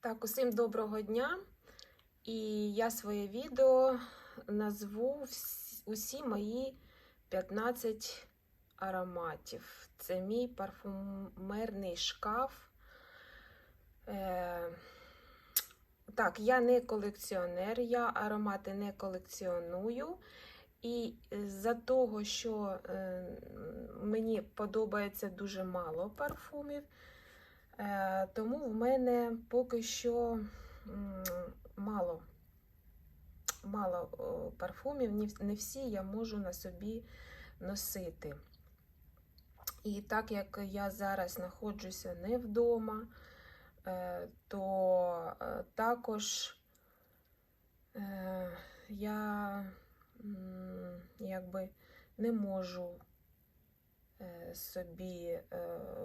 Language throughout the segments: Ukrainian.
Так, усім доброго дня. І я своє відео назву усі мої 15 ароматів. Це мій парфумерний шкаф. Е, так, я не колекціонер, я аромати не колекціоную. І з-за того, що е, мені подобається дуже мало парфумів, Тому в мене поки що мало, мало парфумів, не всі я можу на собі носити. І так як я зараз знаходжуся не вдома, е, то е, також е, я якби не можу е, собі е,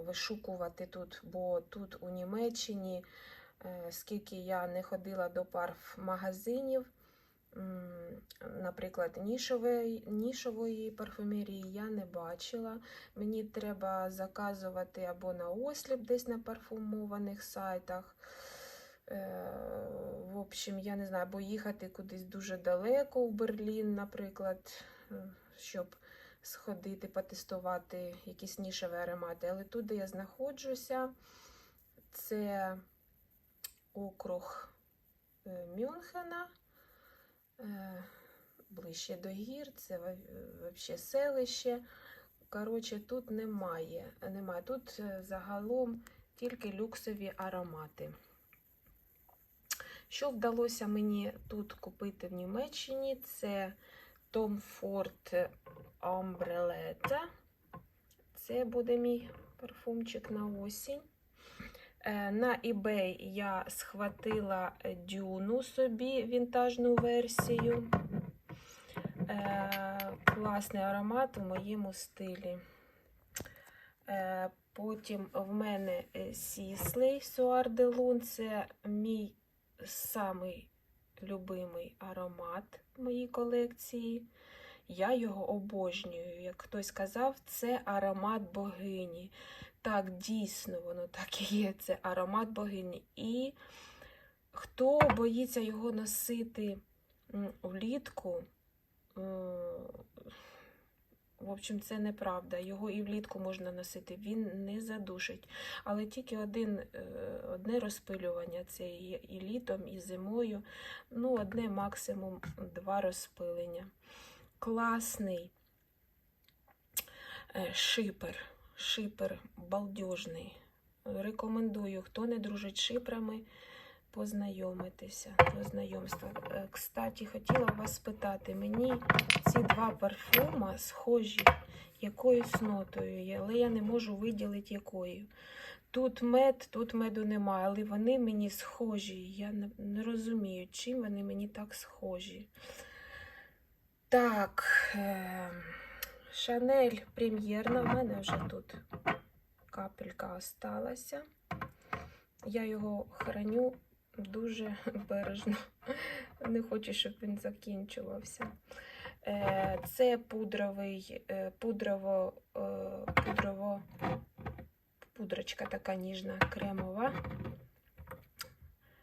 вишукувати тут, бо тут у Німеччині, е, скільки я не ходила до парф-магазинів, наприклад, нішової, нішової парфумерії я не бачила. Мені треба заказувати або на осліп десь на парфумованих сайтах. Е, В общем, я не знаю, або їхати кудись дуже далеко в Берлін, наприклад, е, щоб сходити, потестувати якісь нішеві аромати. Але тут, де я знаходжуся, це округ е, Мюнхена, е, ближче до гір, це взагалі селище. Коротше, тут немає. немає. Тут е, загалом тільки люксові аромати. Що вдалося мені тут купити в Німеччині, це Tom Ford Umbrelletta. Це буде мій парфумчик на осінь. Е, На eBay я схватила дюну собі вінтажну версію. Е, Класний аромат у моєму стилі. Е, Потім в мене Сіслей Суар де Лун. Це мій самий любимий аромат моїй колекції. Я його обожнюю. Як хтось сказав, це аромат богині. Так, дійсно, воно так і є. Це аромат богині. І хто боїться його носити влітку, м, в общем, це неправда. Його і влітку можна носити, він не задушить. Але тільки один, е, одне розпилювання це і, літом, і зимою. Ну, одне максимум два розпилення. Класний е, шипер. Шипер балдежний. Рекомендую, хто не дружить з шипрами, познайомитися до знайомства. Е, Кстати, хотіла вас спитати, мені ці два парфума схожі якоюсь нотою, але я не можу виділити якою. Тут мед, тут меду немає, але вони мені схожі. Я не, не розумію, чим вони мені так схожі. Так, е, Шанель прем'єрна. В мене вже тут капелька осталася. Я його храню дуже бережно. Не хочу, щоб він закінчувався. Е, Це пудровий, е, пудрово, е, пудрово, пудрочка така ніжна, кремова.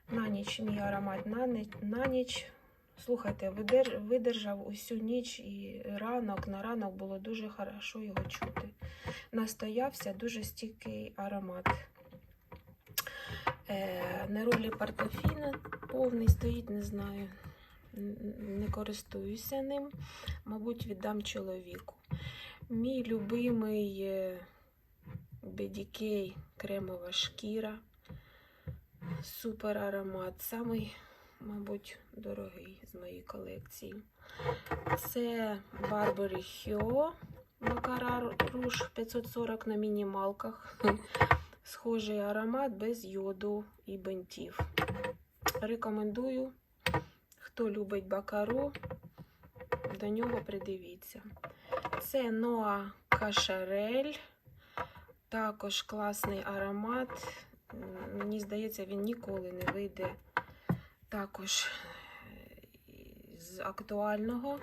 На ніч мій аромат на ніч. На ніч. Слухайте, видержав усю ніч і ранок на ранок було дуже хорошо його чути. Настоявся дуже стійкий аромат. Е, на ролі портофіна повний стоїть, не знаю. Не користуюся ним, мабуть, віддам чоловіку. Мій любимий е, BDK кремова шкіра. Супер аромат. Самий, мабуть, дорогий з моєї колекції. Це Burberry Hyo Макара Руш 540 на мінімалках. Схожий аромат без йоду і бентів. Рекомендую. Хто любить бакару, до нього придивіться. Це Ноа Кашарель. Також класний аромат. Мені здається, він ніколи не вийде також е, з актуального.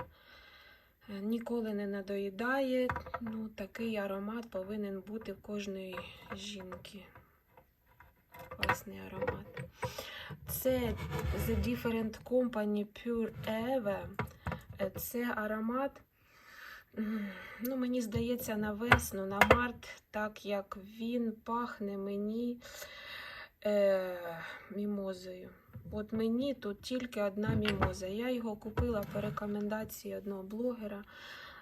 Ніколи не надоїдає. Ну, такий аромат повинен бути в кожної жінки. Класний аромат. Це The Different Company Pure Eve. Це аромат. Ну, мені здається, на весну, на март, так як він пахне мені е, мімозою. От мені тут тільки одна мімоза. Я його купила по рекомендації одного блогера.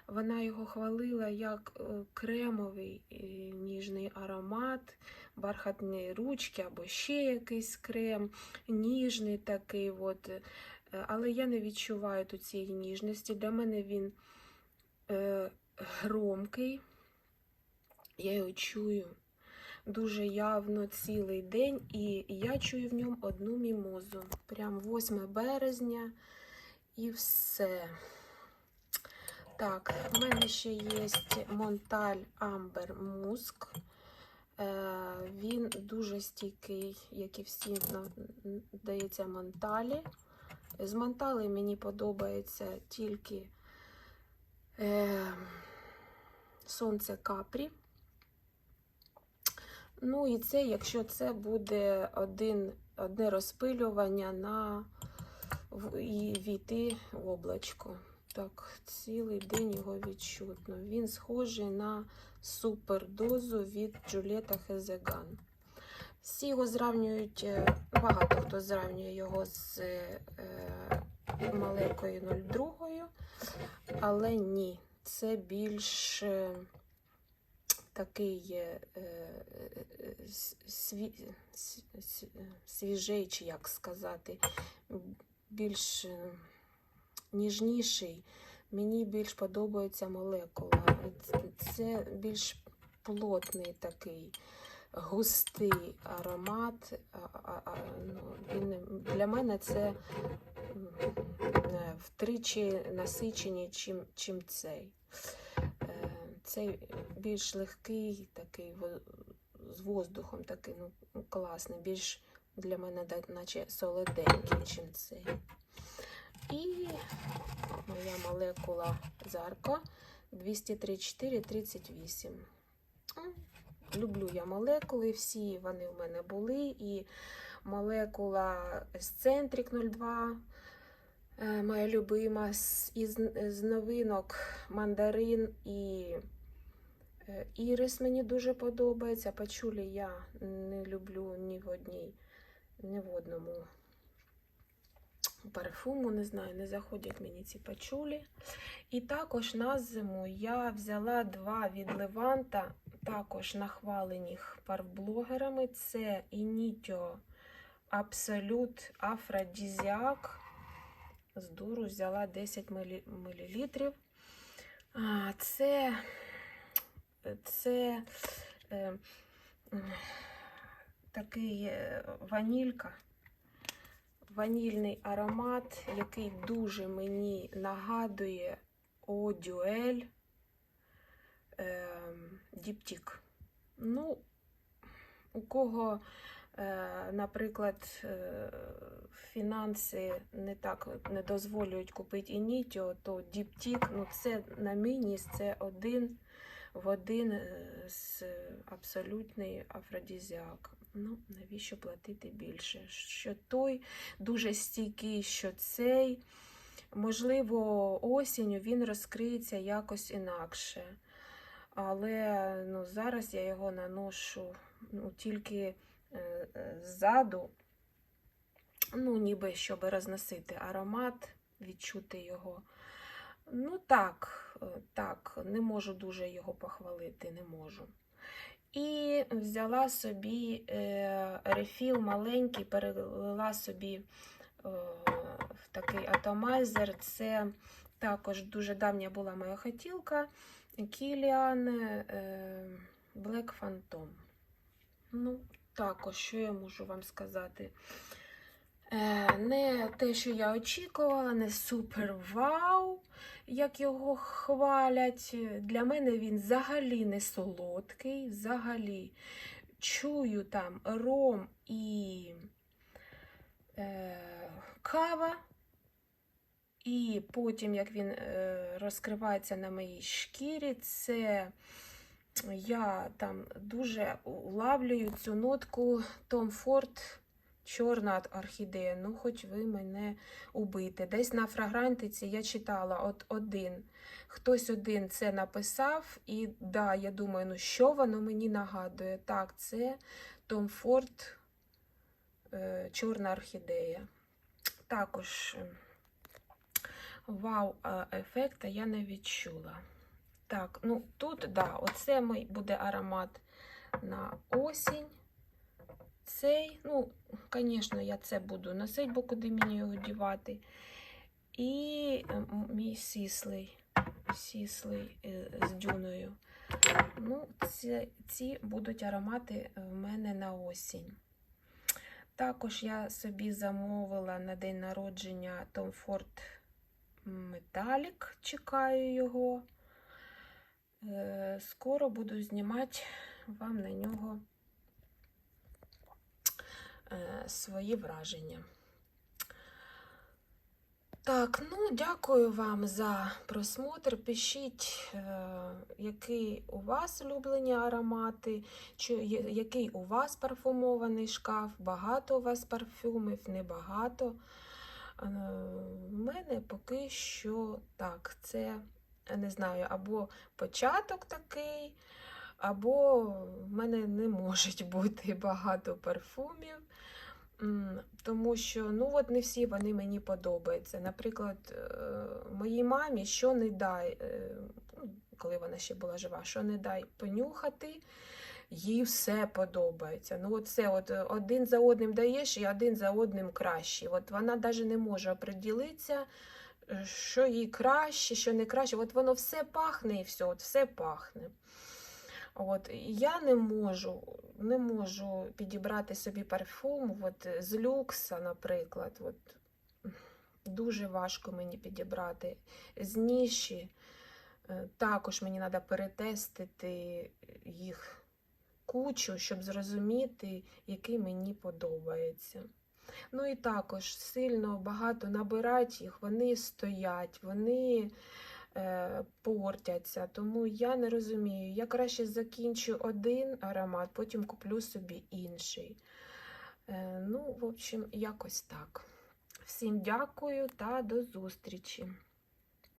Вона його хвалила як е, кремовий е, ніжний аромат, бархатні ручки або ще якийсь крем, ніжний такий. От. Е, Але я не відчуваю тут цієї ніжності. Для мене він е, громкий. Я його чую дуже явно цілий день, і я чую в ньому одну мімозу. Прям 8 березня і все. Так, в мене ще є Монталь Амбер Муск. Е, Він дуже стійкий, як і всі, на- здається, Монталі. З Монтали мені подобається тільки е, Сонце Капрі. Ну і це, якщо це буде один, одне розпилювання на і війти в облачко. Так, цілий день його відчутно. Він схожий на супердозу від Джуліета Хезеган. Всі його зравнюють, е, багато хто зравнює його з е, маленькою 02, але ні, це більш е, такий е, е, сві, с- с- свіжий, чи як сказати, більш е, ніжніший. Мені більш подобається молекула. Це більш плотний такий густий аромат. Ну, він, для мене це е, втричі насичені, чим, чим цей. Е, Цей більш легкий, такий з воздухом, такий ну, класний, більш для мене наче солоденький, чим цей. І моя молекула Зарко 234,38. М, Люблю я молекули, всі вони в мене були. І молекула Есцентрик 02, е, моя любима, з, з новинок мандарин і е, ірис мені дуже подобається. Пачулі я не люблю ні в одній, ні в одному парфуму, не знаю, не заходять мені ці пачулі. І також на зиму я взяла два від Леванта, також нахвалених парфблогерами. Це Initio Absolute Афродізіак. З дуру взяла 10 мл. Це, це е, такий е, ванілька ванільний аромат, який дуже мені нагадує Одюель Діптік. Ну, у кого, е, наприклад, е, фінанси не так не дозволюють купити Інітіо, то Діптік, ну це на мініс, це один один е, з абсолютний афродізіак. Ну, навіщо платити більше? Що той дуже стійкий, що цей. Можливо, осінню він розкриється якось інакше. Але ну, зараз я його наношу ну, тільки е, е, ззаду, ну, ніби щоб розносити аромат, відчути його. Ну, так, е, так, не можу дуже його похвалити, не можу. І взяла собі е, рефіл маленький, перелила собі е, в такий атомайзер. Це також дуже давня була моя хотілка. Кіліан Black Phantom. Ну, також, що я можу вам сказати? Е, не те, що я очікувала, не супер вау, як його хвалять. Для мене він взагалі не солодкий. Взагалі чую там ром і е, кава. І потім, як він е, розкривається на моїй шкірі, це я там дуже улавлюю цю нотку Tom Ford чорна орхідея, ну хоч ви мене убите. Десь на фрагрантиці я читала от один. Хтось один це написав, і да, я думаю, ну що воно мені нагадує? Так, це Том Форд, е, чорна орхідея. Також е, вау-ефекта я не відчула. Так, ну тут, да, оце буде аромат на осінь. Цей, ну, звісно, я це буду носити, бо куди мені його дівати. І е, мій сіслий, сіслий е, з дюною. Ну, ці, ці будуть аромати в мене на осінь. Також я собі замовила на день народження Tom Ford Metallic, чекаю його. Е, Скоро буду знімати вам на нього свої враження. Так, ну дякую вам за просмотр. Пишіть, е, які у вас улюблені аромати, чи який у вас парфумований шкаф, багато у вас парфюмів, небагато. Е, У мене поки що так, це не знаю, або початок такий, або в мене не може бути багато парфумів. Тому що ну от не всі вони мені подобаються. Наприклад, е, моїй мамі що не дай, е, ну, коли вона ще була жива, що не дай понюхати, їй все подобається. Ну, от от е, один за одним даєш, і один за одним краще. От вона навіть не може оприділитися, що їй краще, що не краще. От воно все пахне і все, от все пахне. От, я не можу, не можу підібрати собі парфум от, з люкса, наприклад. От, дуже важко мені підібрати. З ніші е, також мені треба перетестити їх кучу, щоб зрозуміти, який мені подобається. Ну і також сильно багато набирати їх, вони стоять, вони портяться. Тому я не розумію. Я краще закінчу один аромат, потім куплю собі інший. Е, ну, в общем, якось так. Всім дякую та до зустрічі!